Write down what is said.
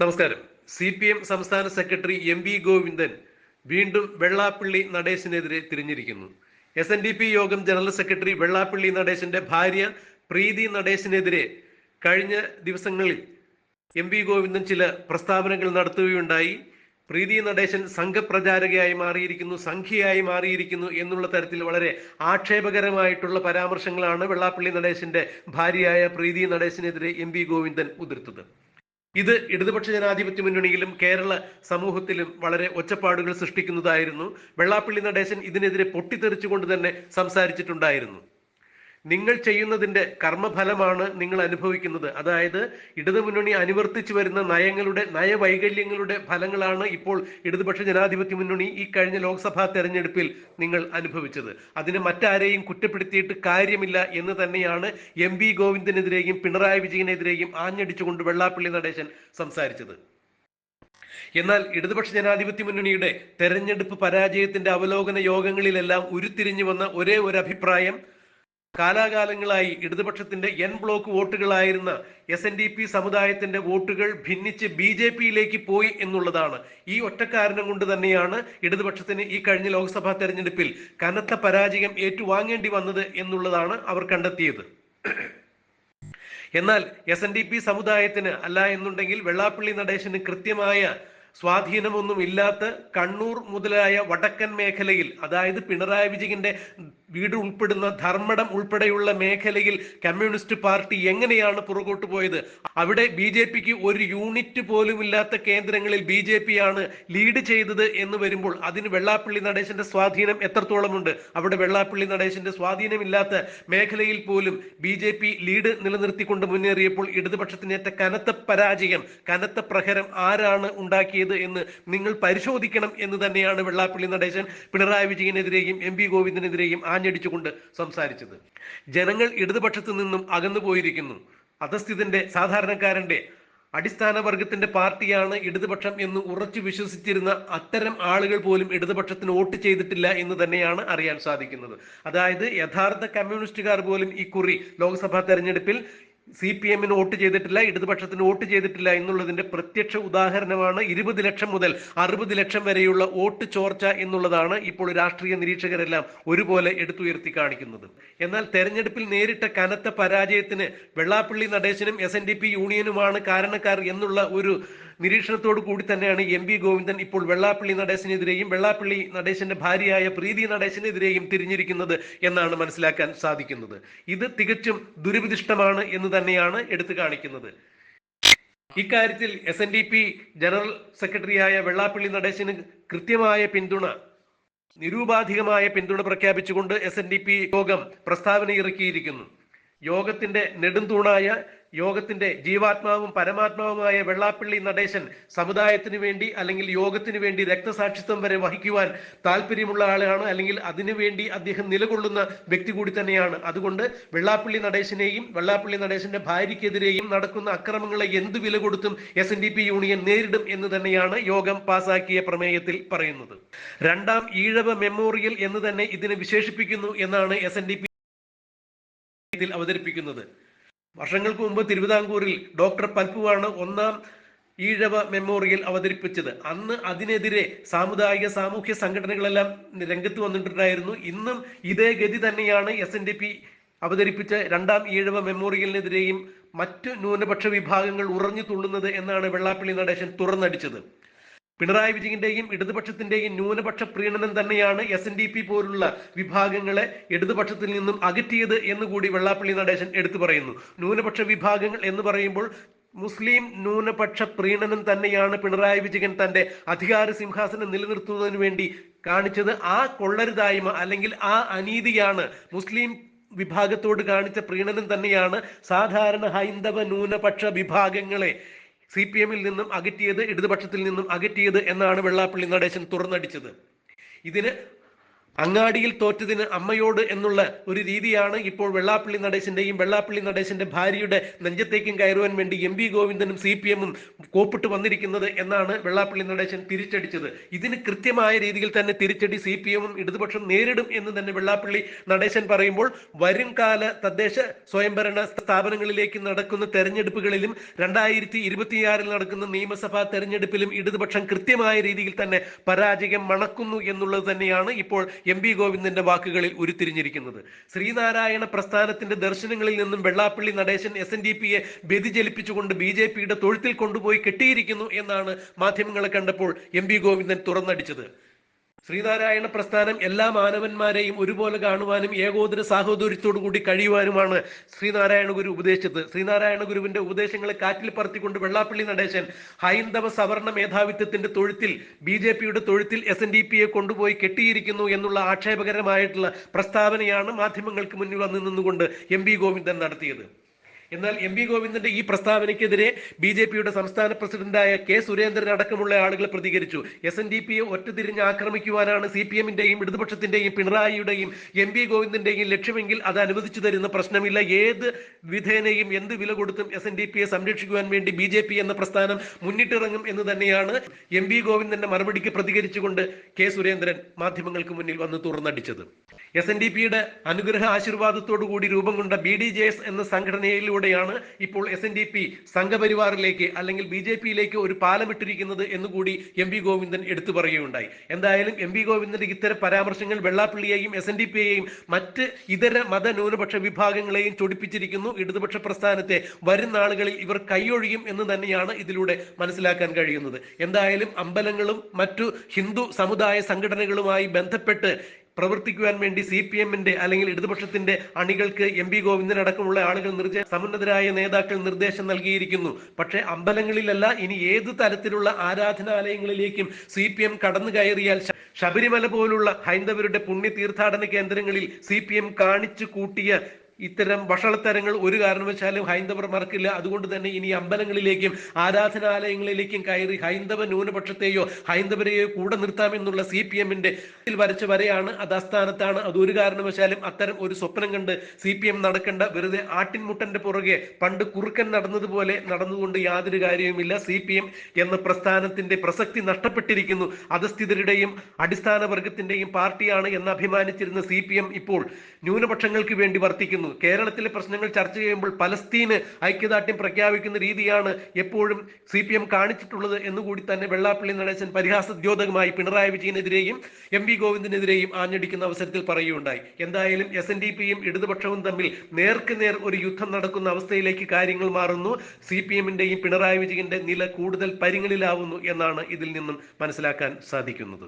നമസ്കാരം. C P M സംസ്ഥാന secretary M V Govindan വീണ്ടും വെള്ളാപ്പള്ളി നടേശിനെതിരെ തിരിഞ്ഞിരിക്കുന്നു. എസ് എൻ ഡി പി യോഗം ജനറൽ സെക്രട്ടറി വെള്ളാപ്പള്ളി നടേശന്റെ ഭാര്യ പ്രീതി നടേശിനെതിരെ കഴിഞ്ഞ ദിവസങ്ങളിൽ എം വി ഗോവിന്ദൻ ചില പ്രസ്താവനകൾ നടത്തുകയുണ്ടായി. പ്രീതി നടേശൻ സംഘപ്രചാരകയായി മാറിയിരിക്കുന്നു സംഖ്യയായി മാറിയിരിക്കുന്നു എന്നുള്ള തരത്തിൽ വളരെ ആക്ഷേപകരമായിട്ടുള്ള പരാമർശങ്ങളാണ് വെള്ളാപ്പള്ളി നടേശന്റെ ഭാര്യയായ പ്രീതി നടേശനെതിരെ എം വി ഗോവിന്ദൻ ഉതിർത്തത്. ഇത് ഇടതുപക്ഷ ജനാധിപത്യ മുന്നണിയിലും കേരള സമൂഹത്തിലും വളരെ ഒച്ചപ്പാടുകൾ സൃഷ്ടിക്കുന്നതായിരുന്നു. വെള്ളാപ്പള്ളി നടേശൻ ഇതിനെതിരെ പൊട്ടിത്തെറിച്ചുകൊണ്ട് തന്നെ സംസാരിച്ചിട്ടുണ്ടായിരുന്നു. നിങ്ങൾ ചെയ്യുന്നതിന്റെ കർമ്മഫലമാണ് നിങ്ങൾ അനുഭവിക്കുന്നത്. അതായത് ഇടതുമുന്നണി അനുവർത്തിച്ചു വരുന്ന നയങ്ങളുടെ നയവൈകല്യങ്ങളുടെ ഫലങ്ങളാണ് ഇപ്പോൾ ഇടതുപക്ഷ ജനാധിപത്യ മുന്നണി ഈ കഴിഞ്ഞ ലോക്സഭാ തെരഞ്ഞെടുപ്പിൽ നിങ്ങൾ അനുഭവിച്ചത്. അതിന് മറ്റാരെയും കുറ്റപ്പെടുത്തിയിട്ട് കാര്യമില്ല എന്ന് തന്നെയാണ് എം വി ഗോവിന്ദനെതിരെയും പിണറായി വിജയനെതിരെയും ആഞ്ഞടിച്ചുകൊണ്ട് വെള്ളാപ്പള്ളി നടേശൻ സംസാരിച്ചത്. എന്നാൽ ഇടതുപക്ഷ ജനാധിപത്യ മുന്നണിയുടെ തെരഞ്ഞെടുപ്പ് പരാജയത്തിന്റെ അവലോകന യോഗങ്ങളിലെല്ലാം ഉരുത്തിരിഞ്ഞു വന്ന ഒരേ ഒരു അഭിപ്രായം കാലാകാലങ്ങളായി ഇടതുപക്ഷത്തിന്റെ എൻ ബ്ലോക്ക് വോട്ടുകളായിരുന്ന എസ് എൻ ഡി പി സമുദായത്തിന്റെ വോട്ടുകൾ ഭിന്നിച്ച് ബി ജെ പിയിലേക്ക് പോയി എന്നുള്ളതാണ്. ഈ ഒറ്റക്കാരണം കൊണ്ട് തന്നെയാണ് ഇടതുപക്ഷത്തിന് ഈ കഴിഞ്ഞ ലോക്സഭാ തെരഞ്ഞെടുപ്പിൽ കനത്ത പരാജയം ഏറ്റുവാങ്ങേണ്ടി വന്നത് എന്നുള്ളതാണ് അവർ കണ്ടെത്തിയത്. എന്നാൽ എസ് എൻ ഡി പി സമുദായത്തിന് അല്ല എന്നുണ്ടെങ്കിൽ വെള്ളാപ്പള്ളി നടേശന് കൃത്യമായ സ്വാധീനമൊന്നും ഇല്ലാത്ത കണ്ണൂർ മുതലായ വടക്കൻ മേഖലയിൽ അതായത് പിണറായി വിജയന്റെ വീട് ഉൾപ്പെടുന്ന ധർമ്മടം ഉൾപ്പെടെയുള്ള മേഖലയിൽ കമ്മ്യൂണിസ്റ്റ് പാർട്ടി എങ്ങനെയാണ് പുറകോട്ട് പോയത്? അവിടെ ബി ജെ പിക്ക് ഒരു യൂണിറ്റ് പോലും ഇല്ലാത്ത കേന്ദ്രങ്ങളിൽ ബി ജെ പി ആണ് ലീഡ് ചെയ്തത് എന്ന് വരുമ്പോൾ അതിന് വെള്ളാപ്പള്ളി നടേശന്റെ സ്വാധീനം എത്രത്തോളമുണ്ട്? അവിടെ വെള്ളാപ്പള്ളി നടേശന്റെ സ്വാധീനമില്ലാത്ത മേഖലയിൽ പോലും ബി ജെ പി ലീഡ് നിലനിർത്തിക്കൊണ്ട് മുന്നേറിയപ്പോൾ ഇടതുപക്ഷത്തിനേറ്റ കനത്ത പരാജയം കനത്ത പ്രഹരം ആരാണ് ഉണ്ടാക്കിയത് എന്ന് നിങ്ങൾ പരിശോധിക്കണം എന്ന് തന്നെയാണ് വെള്ളാപ്പള്ളി നടേശൻ പിണറായി വിജയനെതിരെയും എം പി ഗോവിന്ദനെതിരെയും ആഞ്ഞടിച്ചുകൊണ്ട് സംസാരിച്ചത്. ജനങ്ങൾ ഇടതുപക്ഷത്തു നിന്നും അകന്നു പോയിരിക്കുന്നു. അധസ്ഥിതന്റെ സാധാരണക്കാരന്റെ അടിസ്ഥാന വർഗത്തിന്റെ പാർട്ടിയാണ് ഇടതുപക്ഷം എന്ന് ഉറച്ചു വിശ്വസിച്ചിരുന്ന അത്തരം ആളുകൾ പോലും ഇടതുപക്ഷത്തിന് വോട്ട് ചെയ്തിട്ടില്ല എന്ന് തന്നെയാണ് അറിയാൻ സാധിക്കുന്നത്. അതായത് യഥാർത്ഥ കമ്മ്യൂണിസ്റ്റുകാർ പോലും ഇക്കുറി ലോക്സഭാ തെരഞ്ഞെടുപ്പിൽ സി പി എമ്മിന് വോട്ട് ചെയ്തിട്ടില്ല ഇടതുപക്ഷത്തിന് വോട്ട് ചെയ്തിട്ടില്ല എന്നുള്ളതിന്റെ പ്രത്യക്ഷ ഉദാഹരണമാണ് ഇരുപത് ലക്ഷം മുതൽ അറുപത് ലക്ഷം വരെയുള്ള വോട്ട് ചോർച്ച എന്നുള്ളതാണ് ഇപ്പോൾ രാഷ്ട്രീയ നിരീക്ഷകരെല്ലാം ഒരുപോലെ എടുത്തുയർത്തി കാണിക്കുന്നത്. എന്നാൽ തെരഞ്ഞെടുപ്പിൽ നേരിട്ട കനത്ത പരാജയത്തിന് വെള്ളാപ്പള്ളി നടേശനും എസ് യൂണിയനുമാണ് കാരണക്കാർ എന്നുള്ള ഒരു നിരീക്ഷണത്തോടു കൂടി തന്നെയാണ് എം വി ഗോവിന്ദൻ ഇപ്പോൾ വെള്ളാപ്പള്ളി നടേശനെതിരെയും വെള്ളാപ്പള്ളി നടേശന്റെ ഭാര്യയായ പ്രീതി നടേശനെതിരെയും തിരിഞ്ഞിരിക്കുന്നത് എന്നാണ് മനസ്സിലാക്കാൻ സാധിക്കുന്നത്. ഇത് തികച്ചും ദുരുപദിഷ്ടമാണ് എന്ന് തന്നെയാണ് എടുത്തു കാണിക്കുന്നത്. ഇക്കാര്യത്തിൽ S N D P general സെക്രട്ടറിയായ വെള്ളാപ്പള്ളി നടേശന് കൃത്യമായ പിന്തുണ നിരൂപാധികമായ പിന്തുണ പ്രഖ്യാപിച്ചുകൊണ്ട് എസ് എൻ ഡി പി യോഗം പ്രസ്താവന ഇറക്കിയിരിക്കുന്നു യോഗത്തിന്റെ നെടുംതൂണായ യോഗത്തിന്റെ ജീവാത്മാവും പരമാത്മാവുമായ വെള്ളാപ്പള്ളി നടേശൻ സമുദായത്തിന് വേണ്ടി അല്ലെങ്കിൽ യോഗത്തിന് വേണ്ടി രക്തസാക്ഷിത്വം വരെ വഹിക്കുവാൻ താല്പര്യമുള്ള ആളാണ് അല്ലെങ്കിൽ അതിനുവേണ്ടി അദ്ദേഹം നിലകൊള്ളുന്ന വ്യക്തി കൂടി തന്നെയാണ്. അതുകൊണ്ട് വെള്ളാപ്പള്ളി നടേശനെയും വെള്ളാപ്പള്ളി നടേശന്റെ ഭാര്യയ്ക്കെതിരെയും നടക്കുന്ന അക്രമങ്ങളെ എന്ത് വില കൊടുത്തും S N D P union നേരിടും എന്ന് തന്നെയാണ് യോഗം പാസാക്കിയ പ്രമേയത്തിൽ പറയുന്നത്. രണ്ടാം ഈഴവ മെമ്മോറിയൽ എന്ന് തന്നെ ഇതിനെ വിശേഷിപ്പിക്കുന്നു എന്നാണ് എസ് എൻ ഡി പി അവതരിപ്പിക്കുന്നത്. വർഷങ്ങൾക്ക് മുമ്പ് തിരുവിതാംകൂറിൽ ഡോക്ടർ പൽപ്പുവാണ് ഒന്നാം ഈഴവ മെമ്മോറിയൽ അവതരിപ്പിച്ചത്. അന്ന് അതിനെതിരെ സാമുദായിക സാമൂഹ്യ സംഘടനകളെല്ലാം രംഗത്ത് വന്നിട്ടുണ്ടായിരുന്നു. ഇന്നും ഇതേ ഗതി തന്നെയാണ് എസ് എൻ ഡി പി അവതരിപ്പിച്ച രണ്ടാം ഈഴവ മെമ്മോറിയലിനെതിരെയും മറ്റു ന്യൂനപക്ഷ വിഭാഗങ്ങൾ ഉറഞ്ഞു തുള്ളുന്നത് എന്നാണ് വെള്ളാപ്പള്ളി നടേശൻ തുറന്നടിച്ചത്. പിണറായി വിജയന്റെയും ഇടതുപക്ഷത്തിന്റെയും ന്യൂനപക്ഷ പ്രീണനം തന്നെയാണ് എസ് എൻ ഡി പി പോലുള്ള വിഭാഗങ്ങളെ ഇടതുപക്ഷത്തിൽ നിന്നും അകറ്റിയത് എന്നുകൂടി വെള്ളാപ്പള്ളി നടേശൻ എടുത്തു പറയുന്നു. ന്യൂനപക്ഷ വിഭാഗങ്ങൾ എന്ന് പറയുമ്പോൾ മുസ്ലിം ന്യൂനപക്ഷ പ്രീണനം തന്നെയാണ് പിണറായി വിജയൻ തന്റെ അധികാര സിംഹാസനം നിലനിർത്തുന്നതിന് വേണ്ടി കാണിച്ചത്. ആ കൊള്ളരുതായ്മ അല്ലെങ്കിൽ ആ അനീതിയാണ് മുസ്ലിം വിഭാഗത്തോട് കാണിച്ച പ്രീണനം തന്നെയാണ് സാധാരണ ഹൈന്ദവ ന്യൂനപക്ഷ വിഭാഗങ്ങളെ സി പി എമ്മിൽ നിന്നും അകറ്റിയത് ഇടതുപക്ഷത്തിൽ നിന്നും അകറ്റിയത് എന്നാണ് വെള്ളാപ്പള്ളി നടേശൻ തുറന്നടിച്ചത്. ഇതിന് അങ്ങാടിയിൽ തോറ്റതിന് അമ്മയോട് എന്നുള്ള ഒരു രീതിയാണ് ഇപ്പോൾ വെള്ളാപ്പള്ളി നടേശന്റെയും വെള്ളാപ്പള്ളി നടേശന്റെ ഭാര്യയുടെ നെഞ്ചത്തേക്കും കയറുവാൻ വേണ്ടി എം വി ഗോവിന്ദനും സി പി എമ്മും കോപ്പിട്ട് വന്നിരിക്കുന്നത് എന്നാണ് വെള്ളാപ്പള്ളി നടേശൻ തിരിച്ചടിച്ചത്. ഇതിന് കൃത്യമായ രീതിയിൽ തന്നെ തിരിച്ചടി സി പി എമ്മും ഇടതുപക്ഷം നേരിടും എന്ന് തന്നെ വെള്ളാപ്പള്ളി നടേശൻ പറയുമ്പോൾ വരും കാല തദ്ദേശ സ്വയംഭരണ സ്ഥാപനങ്ങളിലേക്ക് നടക്കുന്ന തെരഞ്ഞെടുപ്പുകളിലും രണ്ടായിരത്തി ഇരുപത്തിയാറിൽ നടക്കുന്ന നിയമസഭാ തെരഞ്ഞെടുപ്പിലും ഇടതുപക്ഷം കൃത്യമായ രീതിയിൽ തന്നെ പരാജയം മണക്കുന്നു എന്നുള്ളത് തന്നെയാണ് ഇപ്പോൾ എം പി ഗോവിന്ദന്റെ വാക്കുകളിൽ ഉരുത്തിരിഞ്ഞിരിക്കുന്നത്. ശ്രീനാരായണ പ്രസ്ഥാനത്തിന്റെ ദർശനങ്ങളിൽ നിന്നും Vellappally Natesan S N D പിയെ വ്യതിചലിപ്പിച്ചുകൊണ്ട് ബി ജെ പിയുടെ തൊഴുത്തിൽ കൊണ്ടുപോയി കെട്ടിയിരിക്കുന്നു എന്നാണ് മാധ്യമങ്ങളെ കണ്ടപ്പോൾ എം ഗോവിന്ദൻ തുറന്നടിച്ചത്. ശ്രീനാരായണ പ്രസ്ഥാനം എല്ലാ മാനവന്മാരെയും ഒരുപോലെ കാണുവാനും ഏകോദര സാഹോദര്യത്തോടു കൂടി കഴിയുവാനുമാണ് ശ്രീനാരായണ ഗുരു ഉപദേശിച്ചത്. ശ്രീനാരായണ ഗുരുവിന്റെ ഉപദേശങ്ങളെ കാറ്റിൽ പറത്തിക്കൊണ്ട് വെള്ളാപ്പള്ളി നടേശൻ ഹൈന്ദവ സവർണ മേധാവിത്വത്തിന്റെ തൊഴുത്തിൽ ബി ജെ പിയുടെ തൊഴുത്തിൽ എസ് എൻ ഡി പിയെ കൊണ്ടുപോയി കെട്ടിയിരിക്കുന്നു എന്നുള്ള ആക്ഷേപകരമായിട്ടുള്ള പ്രസ്താവനയാണ് മാധ്യമങ്ങൾക്ക് മുന്നിൽ വന്നു നിന്നുകൊണ്ട് എം വി ഗോവിന്ദൻ നടത്തിയത്. എന്നാൽ എം വി ഗോവിന്ദന്റെ ഈ പ്രസ്താവനയ്ക്കെതിരെ ബി ജെ പിയുടെ സംസ്ഥാന പ്രസിഡന്റായ കെ സുരേന്ദ്രൻ അടക്കമുള്ള ആളുകൾ പ്രതികരിച്ചു. എസ് എൻ ഡി പിയെ ഒറ്റതിരിഞ്ഞ് ആക്രമിക്കുവാനാണ് സി പി എമ്മിന്റെയും ഇടതുപക്ഷത്തിന്റെയും പിണറായിയുടെയും എം വി ഗോവിന്ദന്റെയും ലക്ഷ്യമെങ്കിൽ അത് അനുവദിച്ചു തരുന്ന പ്രശ്നമില്ല. ഏത് വിധേനയും എന്ത് വില കൊടുത്തും എസ് എൻ ഡി പിയെ സംരക്ഷിക്കുവാൻ വേണ്ടി ബി ജെ പി എന്ന പ്രസ്ഥാനം മുന്നിട്ടിറങ്ങും എന്ന് തന്നെയാണ് എം വി ഗോവിന്ദന്റെ മറുപടിക്ക് പ്രതികരിച്ചുകൊണ്ട് കെ സുരേന്ദ്രൻ മാധ്യമങ്ങൾക്ക് മുന്നിൽ വന്ന് തുറന്നടിച്ചത്. എസ് എൻ ഡി പിയുടെ അനുഗ്രഹ ആശീർവാദത്തോടു കൂടി രൂപം കൊണ്ട ബി ഡി ജെ എസ് എന്ന സംഘടനയിലൂടെയാണ് ഇപ്പോൾ എസ് എൻ ഡി പി സംഘപരിവാറിലേക്ക് അല്ലെങ്കിൽ ബി ജെ പിയിലേക്ക് ഒരു പാലമിട്ടിരിക്കുന്നത് എന്നുകൂടി എം വി ഗോവിന്ദൻ എടുത്തു പറയുകയുണ്ടായി. എന്തായാലും എം വി ഗോവിന്ദന്റെ ഇത്തരം പരാമർശങ്ങൾ വെള്ളാപ്പള്ളിയെയും എസ് എൻ ഡി പിയെയും മറ്റ് ഇതര മത ന്യൂനപക്ഷ വിഭാഗങ്ങളെയും ചൊടിപ്പിച്ചിരിക്കുന്നു. ഇടതുപക്ഷ പ്രസ്ഥാനത്തെ വരും നാളുകളിൽ ഇവർ കൈയൊഴിയും എന്ന് തന്നെയാണ് ഇതിലൂടെ മനസ്സിലാക്കാൻ കഴിയുന്നത്. എന്തായാലും അമ്പലങ്ങളും മറ്റു ഹിന്ദു സമുദായ സംഘടനകളുമായി ബന്ധപ്പെട്ട് പ്രവർത്തിക്കുവാൻ വേണ്ടി സി പി എമ്മിന്റെ അല്ലെങ്കിൽ ഇടതുപക്ഷത്തിന്റെ അണികൾക്ക് എം പി ഗോവിന്ദൻ അടക്കമുള്ള ആളുകൾ നിർദ്ദേശ സമുന്നതരായ നേതാക്കൾ നിർദ്ദേശം നൽകിയിരിക്കുന്നു. പക്ഷേ അമ്പലങ്ങളിലല്ല ഇനി ഏത് തരത്തിലുള്ള ആരാധനാലയങ്ങളിലേക്കും സി പി എം കടന്നു കയറിയാൽ ശബരിമല പോലുള്ള ഹൈന്ദവരുടെ പുണ്യ തീർത്ഥാടന കേന്ദ്രങ്ങളിൽ സി പി എം കാണിച്ചു കൂട്ടിയ ഇത്തരം വഷളത്തരങ്ങൾ ഒരു കാരണവശാലും ഹൈന്ദവർ മറക്കില്ല. അതുകൊണ്ട് തന്നെ ഇനി അമ്പലങ്ങളിലേക്കും ആരാധനാലയങ്ങളിലേക്കും കയറി ഹൈന്ദവ ന്യൂനപക്ഷത്തെയോ ഹൈന്ദവരെയോ കൂടെ നിർത്താമെന്നുള്ള സി പി എമ്മിന്റെ വരച്ച വരെയാണ് അത് അസ്ഥാനത്താണ് അത് ഒരു കാരണവശാലും അത്തരം ഒരു സ്വപ്നം കണ്ട് സി പി എം നടക്കേണ്ട വെറുതെ ആട്ടിൻമുട്ടന്റെ പുറകെ പണ്ട് കുറുക്കൻ നടന്നതുപോലെ നടന്നുകൊണ്ട് യാതൊരു കാര്യവുമില്ല. സി പി എം എന്ന പ്രസ്ഥാനത്തിന്റെ പ്രസക്തി നഷ്ടപ്പെട്ടിരിക്കുന്നു. അധസ്ഥിതരുടെയും അടിസ്ഥാന വർഗത്തിന്റെയും പാർട്ടിയാണ് എന്ന് അഭിമാനിച്ചിരുന്ന സി പി എം ഇപ്പോൾ ന്യൂനപക്ഷങ്ങൾക്ക് വേണ്ടി വർത്തിക്കുന്നു. കേരളത്തിലെ പ്രശ്നങ്ങൾ ചർച്ച ചെയ്യുമ്പോൾ പലസ്തീന് ഐക്യദാർഢ്യം പ്രഖ്യാപിക്കുന്ന രീതിയാണ് എപ്പോഴും സി പി എം കാണിച്ചിട്ടുള്ളത് എന്നുകൂടി തന്നെ വെള്ളാപ്പള്ളി നടേശൻ പരിഹാസ ദ്യോതകമായി പിണറായി വിജയനെതിരെയും എം വി ഗോവിന്ദനെതിരെയും ആഞ്ഞടിക്കുന്ന അവസരത്തിൽ പറയുകയുണ്ടായി. എന്തായാലും എസ് എൻ ഡി പിയും ഇടതുപക്ഷവും തമ്മിൽ നേർക്ക് നേർ ഒരു യുദ്ധം നടക്കുന്ന അവസ്ഥയിലേക്ക് കാര്യങ്ങൾ മാറുന്നു. സി പി എമ്മിന്റെയും പിണറായി വിജയന്റെ നില കൂടുതൽ പരിങ്ങളിലാവുന്നു എന്നാണ് ഇതിൽ നിന്നും മനസ്സിലാക്കാൻ സാധിക്കുന്നത്.